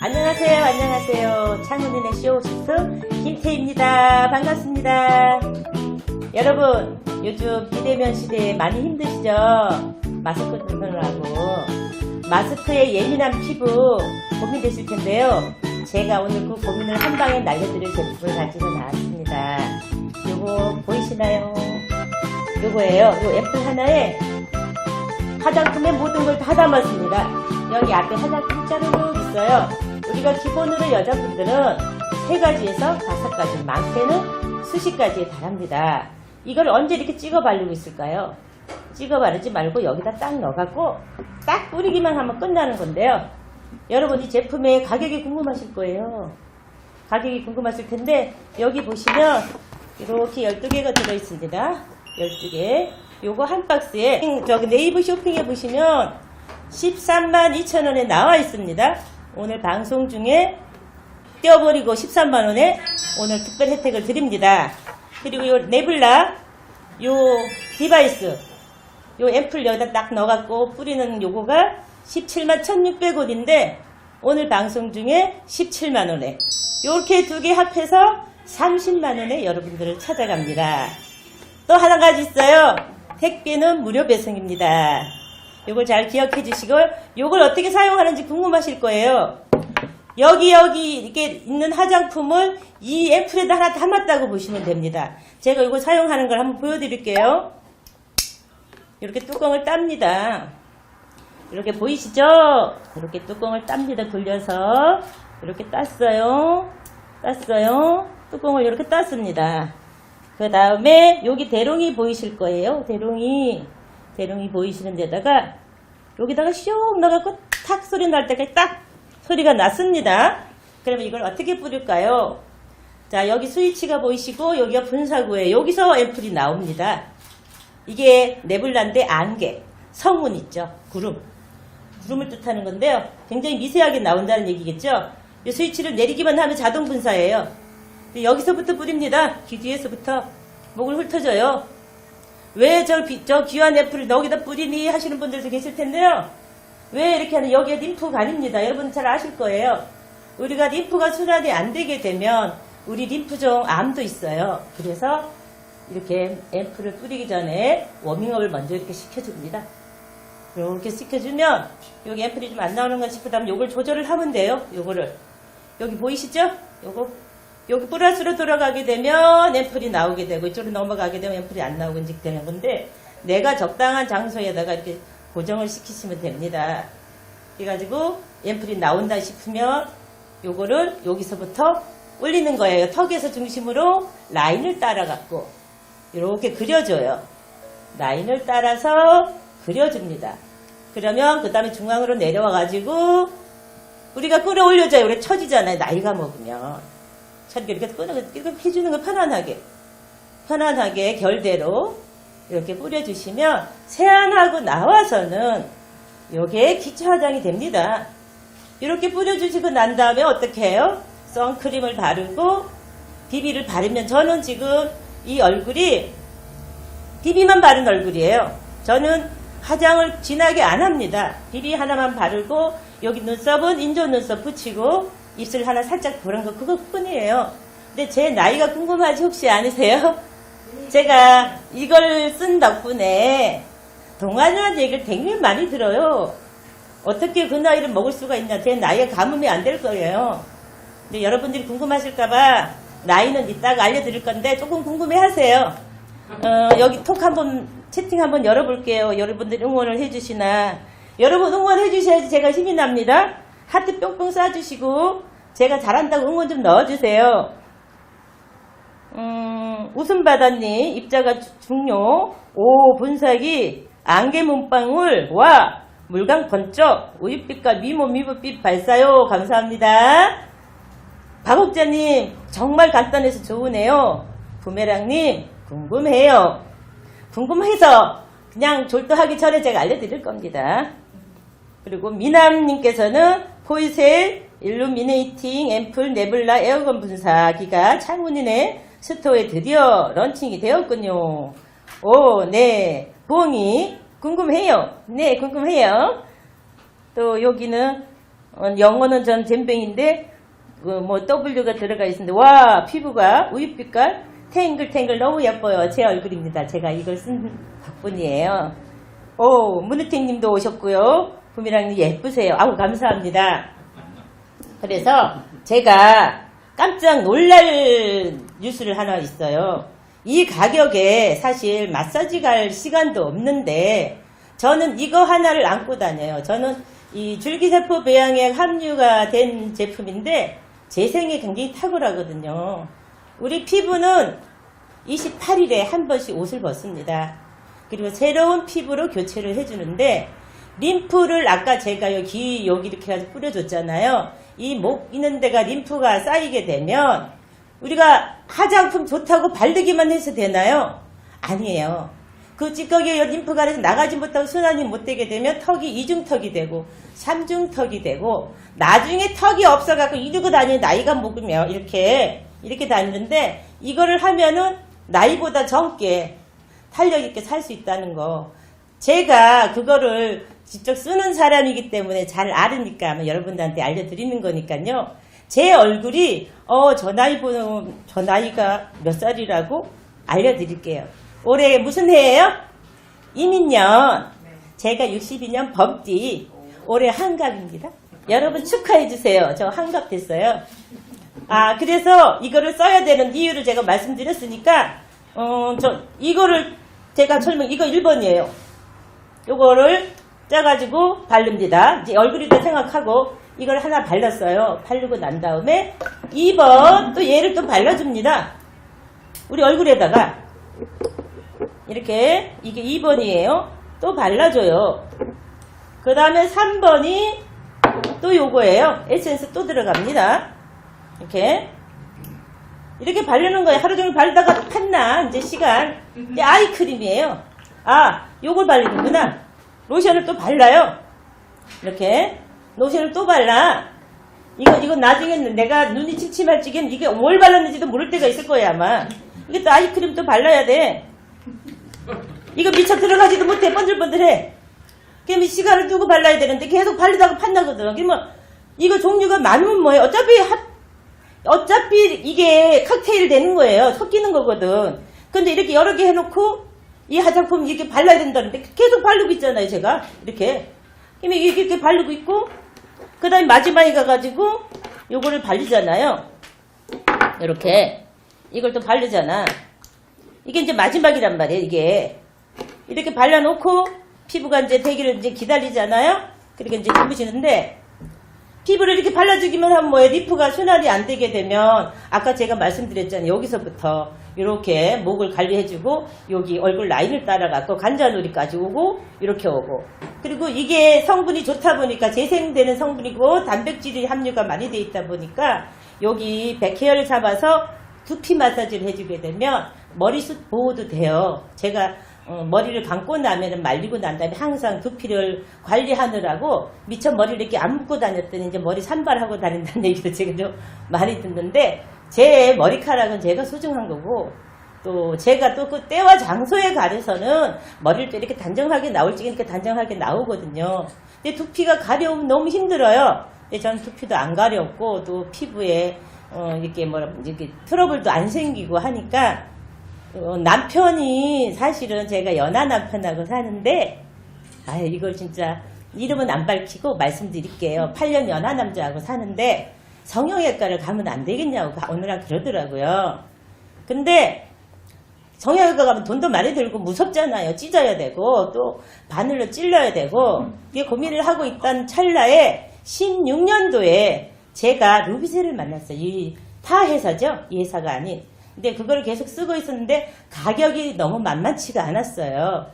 안녕하세요, 안녕하세요. 창훈이네 쇼호스트 김태입니다. 반갑습니다. 여러분, 요즘 비대면 시대에 많이 힘드시죠? 마스크 들느라고. 마스크에 예민한 피부 고민되실 텐데요. 제가 오늘 그 고민을 한 방에 날려드릴 제품을 가지고 나왔습니다. 요거 보이시나요? 요거예요. 요 앰플 하나에 화장품의 모든 걸 다 담았습니다. 여기 앞에 화장품 짜르륵 있어요. 우리가 기본으로 여자분들은 세 가지에서 다섯 가지, 많게는 수십 가지에 달합니다. 이걸 언제 이렇게 찍어 바르고 있을까요? 찍어 바르지 말고 여기다 딱 넣어갖고 딱 뿌리기만 하면 끝나는 건데요. 여러분 이 제품의 가격이 궁금하실 거예요. 가격이 궁금하실 텐데 여기 보시면 이렇게 12개가 들어있습니다. 12개. 요거 한 박스에 저기 네이버 쇼핑에 보시면 13만 2천 원에 나와 있습니다. 오늘 방송 중에 떼어버리고 13만 원에 오늘 특별 혜택을 드립니다. 그리고 요 네블라 요 디바이스 요 앰플 여기다 딱 넣어갖고 뿌리는 요거가 17만 1600원인데 오늘 방송 중에 17만 원에 요렇게 두 개 합해서 30만 원에 여러분들을 찾아갑니다. 또 하나 가지 있어요. 택배는 무료 배송입니다. 요걸 잘 기억해 주시고 요걸 어떻게 사용하는지 궁금하실 거예요. 여기 여기 이렇게 있는 화장품을 이 앰플에다 하나 담았다고 보시면 됩니다. 제가 이거 사용하는 걸 한번 보여드릴게요. 이렇게 뚜껑을 땁니다. 이렇게 보이시죠? 이렇게 뚜껑을 땁니다. 돌려서 이렇게 땄어요. 땄어요. 뚜껑을 이렇게 땄습니다. 그 다음에 여기 대롱이 보이실 거예요. 대롱이 대롱이 보이시는 데다가 여기다가 슉 넣어갖고 탁 소리 날 때까지 딱 소리가 났습니다. 그러면 이걸 어떻게 뿌릴까요? 자 여기 스위치가 보이시고 여기가 분사구예요. 여기서 앰플이 나옵니다. 이게 네블란데 안개 성운 있죠. 구름 구름을 뜻하는 건데요. 굉장히 미세하게 나온다는 얘기겠죠. 이 스위치를 내리기만 하면 자동 분사예요. 여기서부터 뿌립니다. 귀 뒤에서부터 목을 훑어줘요. 왜저 저 귀한 애플을 여기다 뿌리니 하시는 분들도 계실 텐데요. 왜 이렇게 하는 여기에 림프가 아닙니다. 여러분 잘 아실 거예요. 우리가 림프가 순환이 안 되게 되면 우리 림프종 암도 있어요. 그래서 이렇게 앰플을 뿌리기 전에 워밍업을 먼저 이렇게 시켜줍니다. 이렇게 시켜주면 여기 앰플이 좀 안 나오는 건 싶으다면 요걸 조절을 하면 돼요. 요거를 여기 보이시죠? 요거 여기 플러스로 돌아가게 되면 앰플이 나오게 되고 이쪽으로 넘어가게 되면 앰플이 안 나오고 이제 되는 건데 내가 적당한 장소에다가 이렇게 고정을 시키시면 됩니다. 그래가지고 앰플이 나온다 싶으면 요거를 여기서부터 올리는 거예요. 턱에서 중심으로 라인을 따라갖고 이렇게 그려줘요. 라인을 따라서 그려줍니다. 그러면 그 다음에 중앙으로 내려와가지고 우리가 끌어올려줘요. 우리 처지잖아요. 나이가 먹으면. 처리가 이렇게 끊어, 이렇게 해주는 거 편안하게. 편안하게 결대로 이렇게 뿌려주시면 세안하고 나와서는 요게 기초 화장이 됩니다. 이렇게 뿌려주시고 난 다음에 어떻게 해요? 선크림을 바르고 비비를 바르면 저는 지금 이 얼굴이 비비만 바른 얼굴이에요. 저는 화장을 진하게 안 합니다. 비비 하나만 바르고 여기 눈썹은 인조 눈썹 붙이고 입술 하나 살짝 보란 거 그것뿐이에요. 근데 제 나이가 궁금하지 혹시 아니세요? 제가 이걸 쓴 덕분에 동안이라는 얘기를 굉장히 많이 들어요. 어떻게 그 나이를 먹을 수가 있냐. 제 나이에 가뭄이 안 될 거예요. 근데 여러분들이 궁금하실까봐 나이는 이따가 알려드릴 건데 조금 궁금해 하세요. 어, 여기 톡 한번 채팅 한번 열어볼게요. 여러분들 응원을 해주시나. 여러분 응원해 주셔야지 제가 힘이 납니다. 하트 뿅뿅 쏴주시고 제가 잘한다고 응원 좀 넣어주세요. 음, 웃음바다님 입자가 주- 중요. 오 분사기 안개 문방울 와 물감 번쩍 우유빛과 미모 미부빛 발사요 감사합니다. 박옥자님 정말 간단해서 좋으네요. 부메랑님 궁금해요. 궁금해서 그냥 졸도하기 전에 제가 알려드릴 겁니다. 그리고 미남님께서는 포이셀 일루미네이팅 앰플 네블라 에어건 분사기가 창문이네 스토어에 드디어 런칭이 되었군요. 오, 네. 부엉이 궁금해요. 네, 궁금해요. 또 여기는 어, 영어는 전 잼뱅인데 그뭐 W가 들어가 있는데 와 피부가 우유빛깔 탱글탱글 너무 예뻐요. 제 얼굴입니다. 제가 이걸 쓴 덕분이에요. 오 문우택님도 오셨고요. 구미랑님 예쁘세요. 아우 감사합니다. 그래서 제가 깜짝 놀랄 뉴스를 하나 있어요. 이 가격에 사실 마사지 갈 시간도 없는데 저는 이거 하나를 안고 다녀요. 저는 이 줄기세포 배양액 함유가 된 제품인데 재생이 굉장히 탁월하거든요. 우리 피부는 28일에 한 번씩 옷을 벗습니다. 그리고 새로운 피부로 교체를 해주는데 림프를 아까 제가 여기 여기 이렇게 해서 뿌려줬잖아요. 이 목 있는 데가 림프가 쌓이게 되면 우리가 화장품 좋다고 바르기만 해서 되나요? 아니에요. 그 찌꺼기에 림프가 그래서 나가지 못하고 순환이 못 되게 되면 턱이 이중턱이 되고 삼중턱이 되고 나중에 턱이 없어갖고 이러고 다니는 나이가 먹으면 이렇게 이렇게 다니는데 이거를 하면은 나이보다 젊게 탄력 있게 살 수 있다는 거. 제가 그거를 직접 쓰는 사람이기 때문에 잘 아마 여러분들한테 알려드리는 거니까요. 제 얼굴이 어 저 나이 보는 저 나이가 몇 살이라고 알려드릴게요. 올해 무슨 해예요? 이민년. 제가 62년 범띠. 올해 한갑입니다. 여러분 축하해 주세요. 저 한갑 됐어요. 아 그래서 이거를 써야 되는 이유를 제가 말씀드렸으니까 어저 이거를 제가 설명 이거 1번이에요. 요거를 짜가지고 바릅니다. 이제 얼굴이다 생각하고 이걸 하나 발랐어요. 바르고 난 다음에 2번 또 얘를 또 발라줍니다. 우리 얼굴에다가 이렇게 이게 2번이에요. 또 발라줘요. 그 다음에 3번이 또 요거예요. 에센스 또 들어갑니다. 이렇게 이렇게 바르는 거예요. 하루 종일 바르다가 탔나 이제 시간. 이제 아이크림이에요. 아, 요걸 바르는구나. 로션을 또 발라요. 이렇게 로션을 또 발라. 이거 이거 나중에는 내가 눈이 침침할 적엔 이게 뭘 발랐는지도 모를 때가 있을 거예요 아마. 이게 또 아이크림 또 발라야 돼. 이거 미쳐 들어가지도 못해 번들번들해. 그럼 이 시간을 두고 발라야 되는데 계속 바르다가 판나거든. 그러면 이거 종류가 많으면 뭐예요? 어차피 합 어차피 이게 칵테일 되는 거예요. 섞이는 거거든. 근데 이렇게 여러 개 해놓고 이 화장품 이렇게 발라야 된다는데 계속 바르고 있잖아요, 제가. 이렇게. 그러면 이렇게, 이렇게 바르고 있고, 그 다음에 마지막에 가가지고 요거를 바르잖아요. 이렇게. 이걸 또 바르잖아. 이게 이제 마지막이란 말이에요, 이게. 이렇게 발라놓고 피부가 이제 되기를 이제 기다리잖아요? 그러니까 이제 주무시는데 피부를 이렇게 발라주기만 하면 뭐예요? 리프가 순환이 안 되게 되면 아까 제가 말씀드렸잖아요. 여기서부터 이렇게 목을 관리해주고 여기 얼굴 라인을 따라가고 관자놀이까지 오고 이렇게 오고 그리고 이게 성분이 좋다 보니까 재생되는 성분이고 단백질이 함유가 많이 돼 있다 보니까 여기 백헤어를 잡아서 두피 마사지를 해주게 되면 머리숱 보호도 돼요. 제가 어, 머리를 감고 나면은 말리고 난 다음에 항상 두피를 관리하느라고 미처 머리를 이렇게 안 묶고 다녔더니 이제 머리 산발하고 다닌다는 얘기도 제가 좀 많이 듣는데 제 머리카락은 제가 소중한 거고 또 제가 또 그 때와 장소에 가려서는 머리를 또 이렇게 단정하게 나올 적에 이렇게 단정하게 나오거든요. 근데 두피가 가려우면 너무 힘들어요. 근데 저는 두피도 안 가렵고 또 피부에 어, 이렇게 뭐라 이렇게 트러블도 안 생기고 하니까 어, 남편이 사실은 제가 연하 남편하고 사는데 아유 이걸 진짜 이름은 안 밝히고 말씀드릴게요. 8년 연하 남자하고 사는데 성형외과를 가면 안 되겠냐고 오늘랑 그러더라고요. 근데 성형외과 가면 돈도 많이 들고 무섭잖아요. 찢어야 되고 또 바늘로 찔러야 되고 이게 고민을 하고 있던 찰나에 16년도에 제가 루비셀을 만났어요. 이 타 회사죠. 이 회사가 아닌. 근데 그걸 계속 쓰고 있었는데 가격이 너무 만만치가 않았어요.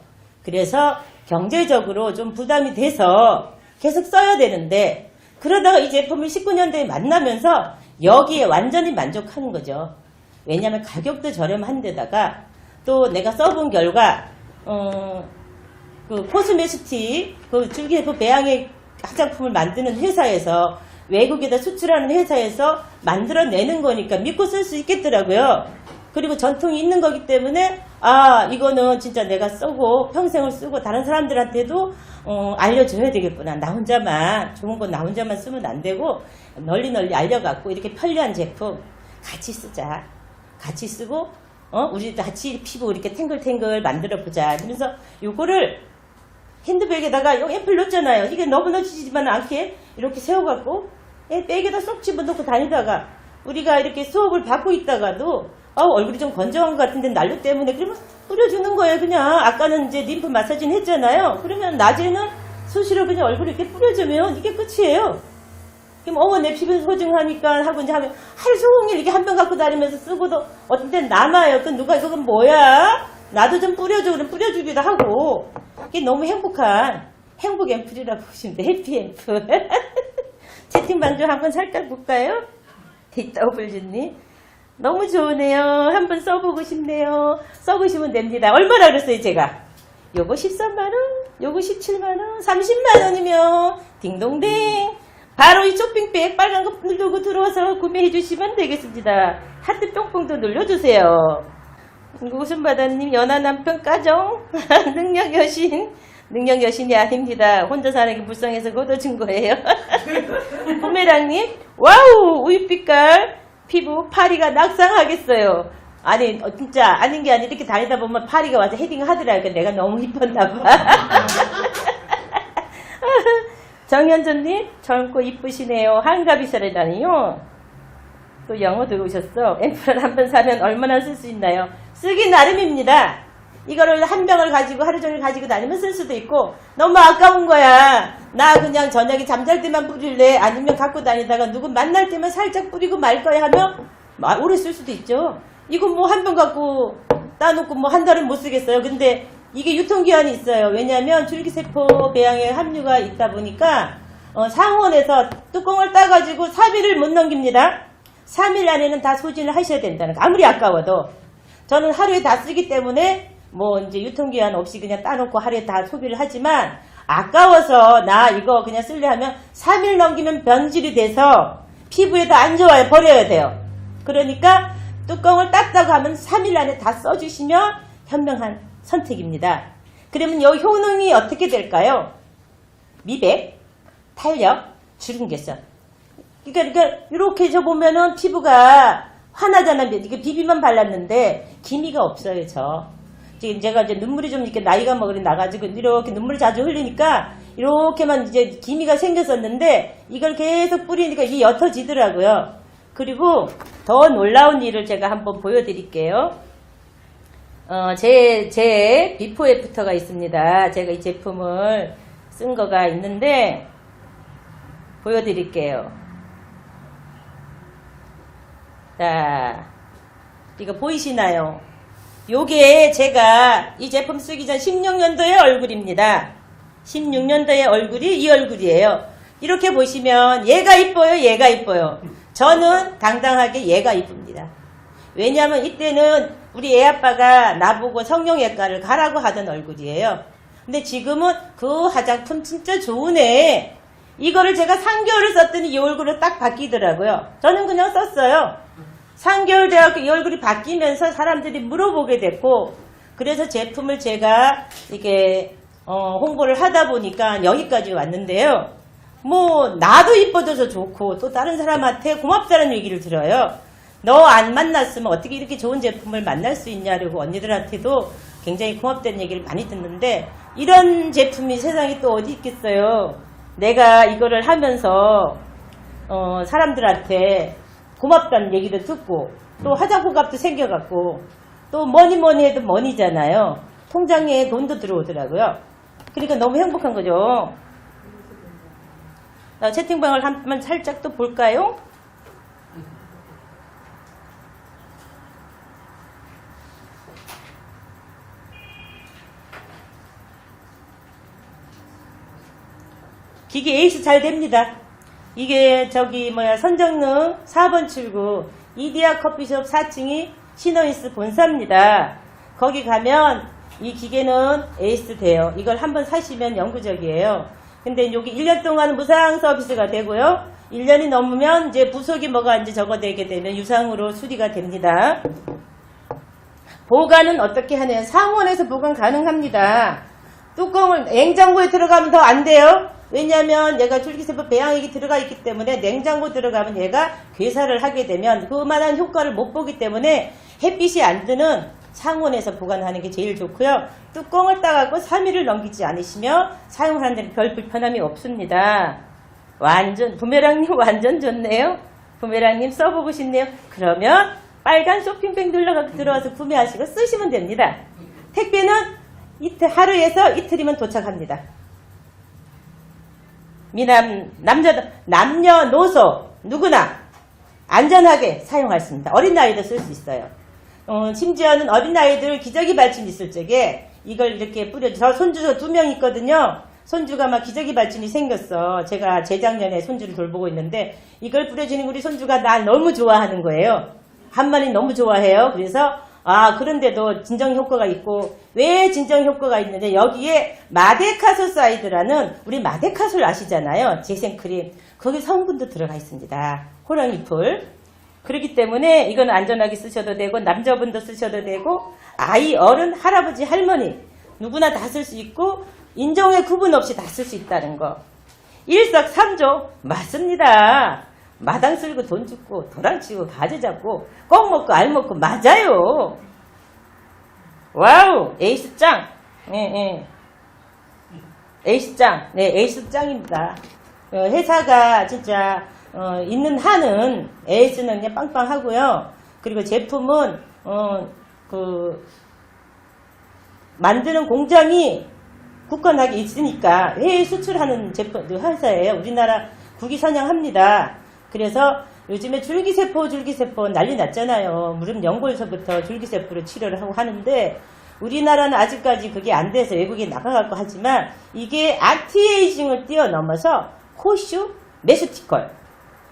그래서 경제적으로 좀 부담이 돼서 계속 써야 되는데 그러다가 이 제품을 19년도에 만나면서 여기에 완전히 만족하는 거죠. 왜냐하면 가격도 저렴한 데다가 또 내가 써본 결과 어, 그 코스메스틱 그 줄기세포 배양액 화장품을 만드는 회사에서 외국에다 수출하는 회사에서 만들어내는 거니까 믿고 쓸 수 있겠더라고요. 그리고 전통이 있는 거기 때문에 아 이거는 진짜 내가 쓰고 평생을 쓰고 다른 사람들한테도 어, 알려줘야 되겠구나. 나 혼자만, 좋은 건 나 혼자만 쓰면 안 되고, 널리 널리 알려갖고, 이렇게 편리한 제품 같이 쓰자. 같이 쓰고, 어, 우리 같이 피부 이렇게 탱글탱글 만들어 보자. 그러면서 요거를 핸드백에다가 여기 앰플 넣었잖아요. 이게 너무 넣어지지만 않게 이렇게 세워갖고, 에, 백에다 쏙 집어넣고 다니다가, 우리가 이렇게 수업을 받고 있다가도, 어, 얼굴이 좀 건조한 것 같은데 난로 때문에 그러면 뿌려주는 거예요. 그냥 아까는 이제 림프 마사지는 했잖아요. 그러면 낮에는 수시로 그냥 얼굴에 이렇게 뿌려주면 이게 끝이에요. 그럼 어머 내 피부 소중하니까 하고 이제 하면 하루 종일 이렇게 한 병 갖고 다니면서 쓰고도 어떤 땐 남아요. 그 누가 그건 뭐야? 나도 좀 뿌려줘 그럼 뿌려주기도 하고 이게 너무 행복한 행복 앰플이라고 보시면 돼. 해피 앰플. 채팅방 좀 한번 살짝 볼까요? DW님. 너무 좋으네요. 한번 써보고 싶네요. 써보시면 됩니다. 얼마나 그랬어요, 제가? 요거 13만원, 요거 17만원, 30만원이면, 딩동댕. 바로 이 쇼핑백 빨간 거 누르고 들어와서 구매해 주시면 되겠습니다. 하트 뿅뿅도 눌러주세요. 웃음바다님, 연하 남편 까정, 능력 여신, 능력 여신이 아닙니다. 혼자 사는 게 불쌍해서 걷어준 거예요. 부메랑님, 와우, 우유빛깔, 피부 파리가 낙상하겠어요. 아니, 어, 진짜 아닌 게 아니라 이렇게 다니다 보면 파리가 와서 헤딩 하더라고요. 내가 너무 이뻤나 봐. 정현전님, 젊고 이쁘시네요. 한가비설이라니요. 또 영어 들어오셨어. 앰플을 한 번 사면 얼마나 쓸 수 있나요? 쓰기 나름입니다. 이거를 한 병을 가지고 하루 종일 가지고 다니면 쓸 수도 있고 너무 아까운 거야. 나 그냥 저녁에 잠잘 때만 뿌릴래. 아니면 갖고 다니다가 누구 만날 때만 살짝 뿌리고 말 거야 하면 마- 오래 쓸 수도 있죠. 이거 뭐한 병 갖고 따놓고 뭐 한 달은 못 쓰겠어요. 근데 이게 유통기한이 있어요. 왜냐하면 줄기세포 배양에 함유가 있다 보니까 어, 상온에서 뚜껑을 따가지고 3일을 못 넘깁니다. 3일 안에는 다 소진을 하셔야 된다는 거. 아무리 아까워도. 저는 하루에 다 쓰기 때문에 뭐 이제 유통기한 없이 그냥 따놓고 하루에 다 소비를 하지만 아까워서 나 이거 그냥 쓸래 하면 3일 넘기면 변질이 돼서 피부에도 안 좋아요. 버려야 돼요. 그러니까 뚜껑을 땄다고 하면 3일 안에 다 써주시면 현명한 선택입니다. 그러면 이 효능이 어떻게 될까요? 미백, 탄력, 주름 개선. 그러니까, 그러니까 이렇게 저 보면은 피부가 환하잖아요. 이게 비비만 발랐는데 기미가 없어요, 저. 지금 제가 이제 눈물이 좀 이렇게 나이가 먹으니 나가지고 이렇게 눈물이 자주 흘리니까 이렇게만 이제 기미가 생겼었는데 이걸 계속 뿌리니까 이게 옅어지더라고요. 그리고 더 놀라운 일을 제가 한번 보여드릴게요. 어, 제, 제 비포 애프터가 있습니다. 제가 이 제품을 쓴 거가 있는데 보여드릴게요. 자, 이거 보이시나요? 요게 제가 이 제품 쓰기 전 16년도의 얼굴입니다. 16년도의 얼굴이 이 얼굴이에요. 이렇게 보시면 얘가 이뻐요, 얘가 이뻐요. 저는 당당하게 얘가 이쁩니다. 왜냐하면 이때는 우리 애 아빠가 나보고 성형외과를 가라고 하던 얼굴이에요. 근데 지금은 그 화장품 진짜 좋으네. 이거를 제가 3개월을 썼더니 이 얼굴로 딱 바뀌더라고요. 저는 그냥 썼어요. 3개월 되었고 이 얼굴이 바뀌면서 사람들이 물어보게 됐고 그래서 제품을 제가 이게 어, 홍보를 하다 보니까 여기까지 왔는데요. 뭐 나도 이뻐져서 좋고 또 다른 사람한테 고맙다는 얘기를 들어요. 너 안 만났으면 어떻게 이렇게 좋은 제품을 만날 수 있냐고 언니들한테도 굉장히 고맙다는 얘기를 많이 듣는데 이런 제품이 세상에 또 어디 있겠어요. 내가 이거를 하면서 어, 사람들한테 고맙다는 얘기도 듣고 또 화장품 값도 생겨갖고 또 뭐니 뭐니 해도 머니잖아요. 통장에 돈도 들어오더라고요. 그러니까 너무 행복한 거죠. 어, 채팅방을 한번 살짝 또 볼까요? 기계 에이스 잘 됩니다. 이게 저기 뭐야 선정릉 4번 출구 이디아 커피숍 4층이 시너이스 본사입니다. 거기 가면 이 기계는 에이스 돼요. 이걸 한번 사시면 영구적이에요. 근데 여기 1년 동안 무상 서비스가 되고요. 1년이 넘으면 이제 부속이 뭐가 이제 저거 되게 되면 유상으로 수리가 됩니다. 보관은 어떻게 하냐면 상온에서 보관 가능합니다. 뚜껑을 냉장고에 들어가면 더 안 돼요. 왜냐하면 얘가 줄기세포 배양액이 들어가 있기 때문에 냉장고 들어가면 얘가 괴사를 하게 되면 그만한 효과를 못 보기 때문에 햇빛이 안 드는 상온에서 보관하는 게 제일 좋고요. 뚜껑을 따갖고 3일을 넘기지 않으시면 사용하는 데는 별 불편함이 없습니다. 완전 부메랑님 완전 좋네요. 부메랑님 써보고 싶네요. 그러면 빨간 쇼핑백 눌러가 들어와서 구매하시고 쓰시면 됩니다. 택배는 이틀 하루에서 이틀이면 도착합니다. 미남 남자 남녀노소 누구나 안전하게 사용할 수 있습니다. 어린 나이도 쓸 수 있어요. 어, 심지어는 어린 아이들 기저귀 발진 있을 적에 이걸 이렇게 뿌려 저 손주 두명 있거든요. 손주가 막 기저귀 발진이 생겼어. 제가 재작년에 손주를 돌보고 있는데 이걸 뿌려주는 우리 손주가 날 너무 좋아하는 거예요. 한 마리 너무 좋아해요. 그래서 아 그런데도 진정 효과가 있고 왜 진정 효과가 있는데 여기에 마데카솔사이드라는 우리 마데카솔 아시잖아요. 재생크림. 거기 성분도 들어가 있습니다. 호랑이풀. 그렇기 때문에 이건 안전하게 쓰셔도 되고 남자분도 쓰셔도 되고 아이 어른 할아버지 할머니 누구나 다 쓸 수 있고 인종의 구분 없이 다 쓸 수 있다는 거. 일석삼조. 맞습니다 마당 쓸고 돈 줍고 도랑 치고 가지 잡고 꼭 먹고 알 먹고 맞아요 와우 에이스 짱 예, 예. 에이스 짱 네, 에이스 짱입니다 어, 회사가 진짜 어, 있는 한은 에이스는 그냥 빵빵하고요. 그리고 제품은 어, 그 만드는 공장이 굳건하게 있으니까 해외 수출하는 제품 그 회사예요. 우리나라 국위 선양합니다. 그래서 요즘에 줄기세포 줄기세포 난리 났잖아요. 무릎 연골서부터 줄기세포로 치료를 하고 하는데 우리나라는 아직까지 그게 안 돼서 외국에 나가갖고 하지만 이게 안티에이징을 뛰어넘어서 코슈 메스티컬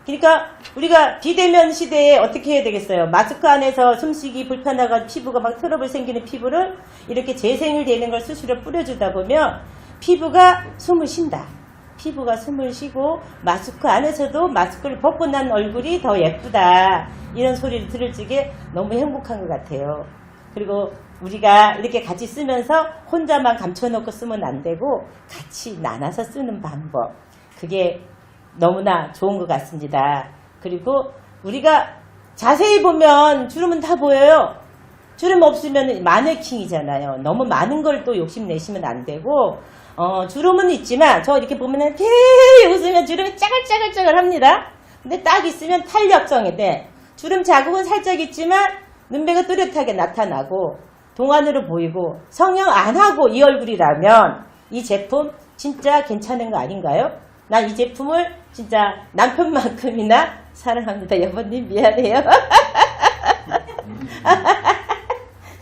그러니까 우리가 비대면 시대에 어떻게 해야 되겠어요? 마스크 안에서 숨쉬기 불편하가 피부가 막 트러블 생기는 피부를 이렇게 재생을 되는 걸 수시로 뿌려주다 보면 피부가 숨을 쉰다. 피부가 숨을 쉬고 마스크 안에서도 마스크를 벗고 난 얼굴이 더 예쁘다. 이런 소리를 들을 적에 너무 행복한 것 같아요. 그리고 우리가 이렇게 같이 쓰면서 혼자만 감춰놓고 쓰면 안 되고 같이 나눠서 쓰는 방법. 그게 너무나 좋은 것 같습니다. 그리고 우리가 자세히 보면 주름은 다 보여요. 주름 없으면 마네킹이잖아요. 너무 많은 걸 또 욕심내시면 안 되고 어, 주름은 있지만 저 이렇게 보면은 헤이 웃으면 주름이 짜글짜글짜글 합니다. 근데 딱 있으면 탄력성이 돼. 주름 자국은 살짝 있지만 눈배가 뚜렷하게 나타나고 동안으로 보이고 성형 안 하고 이 얼굴이라면 이 제품 진짜 괜찮은 거 아닌가요? 나 이 제품을 진짜 남편만큼이나 사랑합니다. 여보님 미안해요.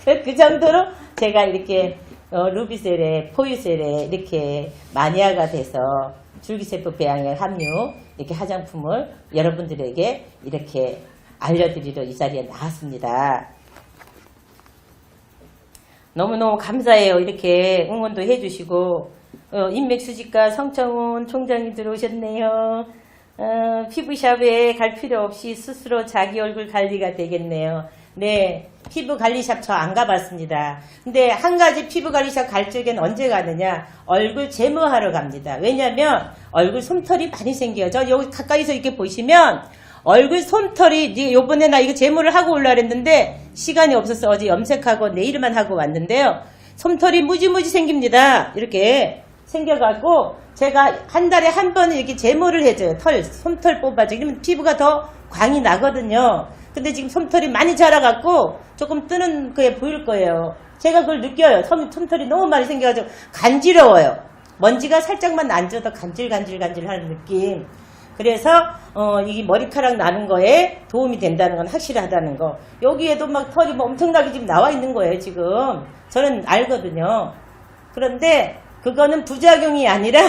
그, 그 정도로 제가 이렇게 어, 루비셀에 포유셀에 이렇게 마니아가 돼서 줄기세포 배양액 함유 이렇게 화장품을 여러분들에게 이렇게 알려드리러 이 자리에 나왔습니다. 너무너무 감사해요. 이렇게 응원도 해주시고 어, 인맥수직과 성청훈 총장이 들어오셨네요. 어, 피부샵에 갈 필요 없이 스스로 자기 얼굴 관리가 되겠네요. 네, 피부 관리샵 저 안 가봤습니다. 근데 한 가지 피부 관리샵 갈 적엔 언제 가느냐? 얼굴 제모하러 갑니다. 왜냐면 얼굴 솜털이 많이 생겨요. 저 여기 가까이서 이렇게 보시면 얼굴 솜털이 요번에 나 이거 제모를 하고 올라 그랬는데 시간이 없어서 어제 염색하고 내일만 하고 왔는데요. 솜털이 무지무지 생깁니다. 이렇게 생겨갖고 제가 한 달에 한 번은 이렇게 제모를 해줘요. 털, 솜털 뽑아줘. 그러면 피부가 더 광이 나거든요. 근데 지금 솜털이 많이 자라갖고 조금 뜨는 그게 보일 거예요. 제가 그걸 느껴요. 솜, 솜털이 너무 많이 생겨가지고 간지러워요. 먼지가 살짝만 앉아도 간질간질간질 하는 느낌. 그래서 어, 이 머리카락 나는 거에 도움이 된다는 건 확실하다는 거. 여기에도 막 털이 뭐 엄청나게 지금 나와 있는 거예요, 지금. 저는 알거든요. 그런데 그거는 부작용이 아니라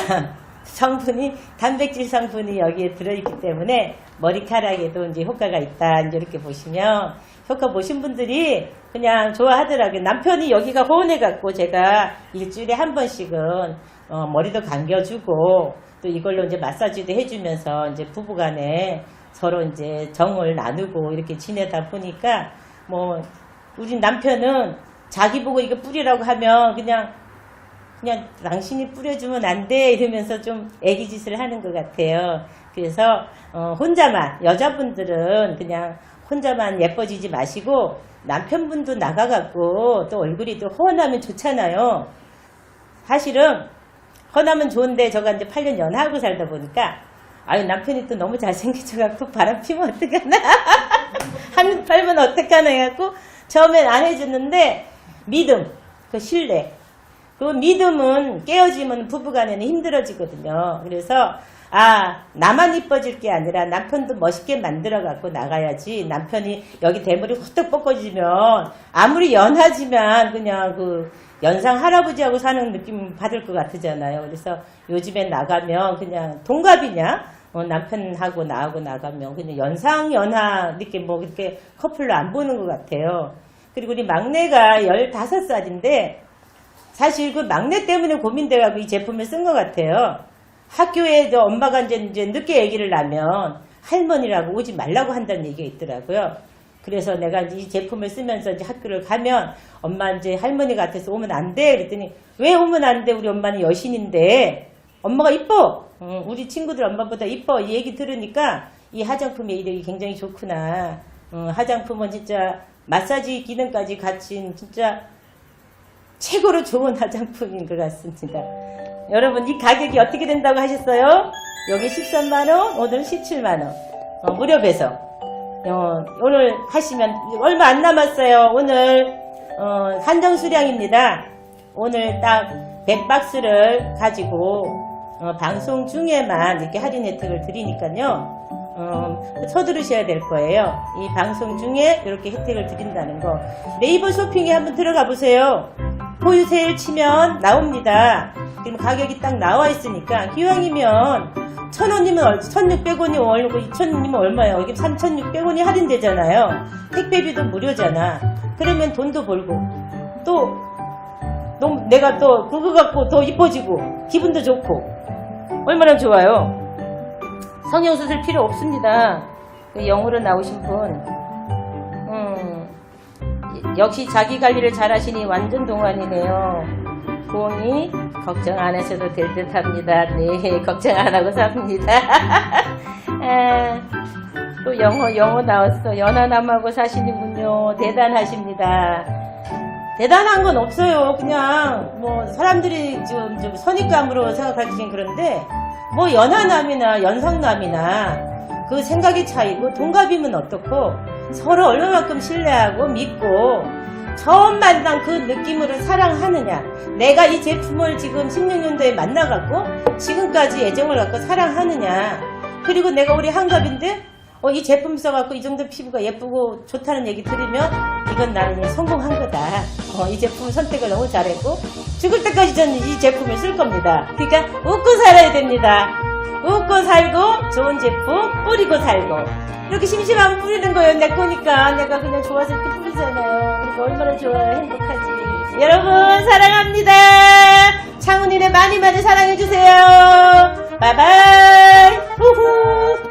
성분이 단백질 성분이 여기에 들어있기 때문에 머리카락에도 이제 효과가 있다. 이렇게 보시면 효과 보신 분들이 그냥 좋아하더라고요. 남편이 여기가 호원해갖고 제가 일주일에 한 번씩은 어, 머리도 감겨주고 또 이걸로 이제 마사지도 해주면서 이제 부부간에 서로 이제 정을 나누고 이렇게 지내다 보니까 뭐 우리 남편은 자기 보고 이거 뿌리라고 하면 그냥 그냥 당신이 뿌려주면 안 돼 이러면서 좀 애기짓을 하는 것 같아요. 그래서 어, 혼자만 여자분들은 그냥 혼자만 예뻐지지 마시고 남편분도 나가갖고 또 얼굴이 또 허원하면 좋잖아요. 사실은 허나면 좋은데 저가 이제 8년 연하고 살다 보니까 아유 남편이 또 너무 잘생기셔갖고 바람 피면 어떡하나 한 팔면 어떡하나 해갖고 처음엔 안 해줬는데 믿음 그 신뢰 그 믿음은 깨어지면 부부간에는 힘들어지거든요 그래서 아 나만 이뻐질 게 아니라 남편도 멋있게 만들어 갖고 나가야지 남편이 여기 대머리 후딱 뻗어지면 아무리 연하지만 그냥 그 연상 할아버지하고 사는 느낌 받을 것 같으잖아요. 그래서 요즘에 나가면 그냥 동갑이냐? 어, 남편하고 나하고 나가면 그냥 연상 연하 이렇게 뭐 이렇게 커플로 안 보는 것 같아요. 그리고 우리 막내가 15살인데 사실 그 막내 때문에 고민돼가지고 이 제품을 쓴 것 같아요. 학교에 엄마가 이제, 이제 늦게 얘기를 하면 할머니라고 오지 말라고 한다는 얘기가 있더라고요. 그래서 내가 이제 이 제품을 쓰면서 이제 학교를 가면 엄마 이제 할머니 같아서 오면 안 돼. 그랬더니 왜 오면 안 돼? 우리 엄마는 여신인데 엄마가 이뻐. 응, 우리 친구들 엄마보다 이뻐. 이 얘기 들으니까 이 화장품의 이력이 굉장히 좋구나. 응, 화장품은 진짜 마사지 기능까지 갖춘 진짜 최고로 좋은 화장품인 것 같습니다. 여러분 이 가격이 어떻게 된다고 하셨어요? 여기 13만원, 오늘 17만원. 어, 무료 배송. 어, 오늘 하시면 얼마 안 남았어요. 오늘 어, 한정 수량입니다. 오늘 딱 100박스를 가지고 어, 방송 중에만 이렇게 할인 혜택을 드리니까요. 어, 서두르셔야 될 거예요. 이 방송 중에 이렇게 혜택을 드린다는 거. 네이버 쇼핑에 한번 들어가 보세요. 포유 세일 치면 나옵니다. 지금 가격이 딱 나와 있으니까 기왕이면 천 원이면 1,600원이 얼고 2,000원이면 얼마예요? 이게 3,600원이 할인되잖아요. 택배비도 무료잖아. 그러면 돈도 벌고 또 내가 또 그거 갖고 더 이뻐지고 기분도 좋고 얼마나 좋아요. 성형수술 필요 없습니다. 그 영어로 나오신 분. 음, 역시 자기 관리를 잘 하시니 완전 동안이네요. 부엉이 걱정 안 하셔도 될 듯 합니다. 네, 걱정 안 하고 삽니다. 아, 또 영어, 영어 나왔어. 연하남하고 사시는군요. 대단하십니다. 대단한 건 없어요. 그냥, 뭐, 사람들이 좀, 좀 선입감으로 생각하기는 그런데, 뭐, 연하남이나 연상남이나, 그 생각의 차이고, 동갑이면 어떻고, 서로 얼마만큼 신뢰하고 믿고, 처음 만난 그 느낌으로 사랑하느냐. 내가 이 제품을 지금 16년도에 만나갖고, 지금까지 애정을 갖고 사랑하느냐. 그리고 내가 우리 한갑인데, 어, 이 제품 써갖고 이 정도 피부가 예쁘고 좋다는 얘기 들으면 이건 나는 성공한 거다. 어, 이 제품 선택을 너무 잘했고 죽을 때까지 저는 이 제품을 쓸 겁니다. 그러니까 웃고 살아야 됩니다. 웃고 살고 좋은 제품 뿌리고 살고 이렇게 심심하면 뿌리는 거예요. 내 거니까 내가 그냥 좋아서 이렇게 뿌리잖아요. 그러니까 얼마나 좋아요. 행복하지. 여러분 사랑합니다. 창훈이네 많이 많이 사랑해주세요. 바이바이. 후후.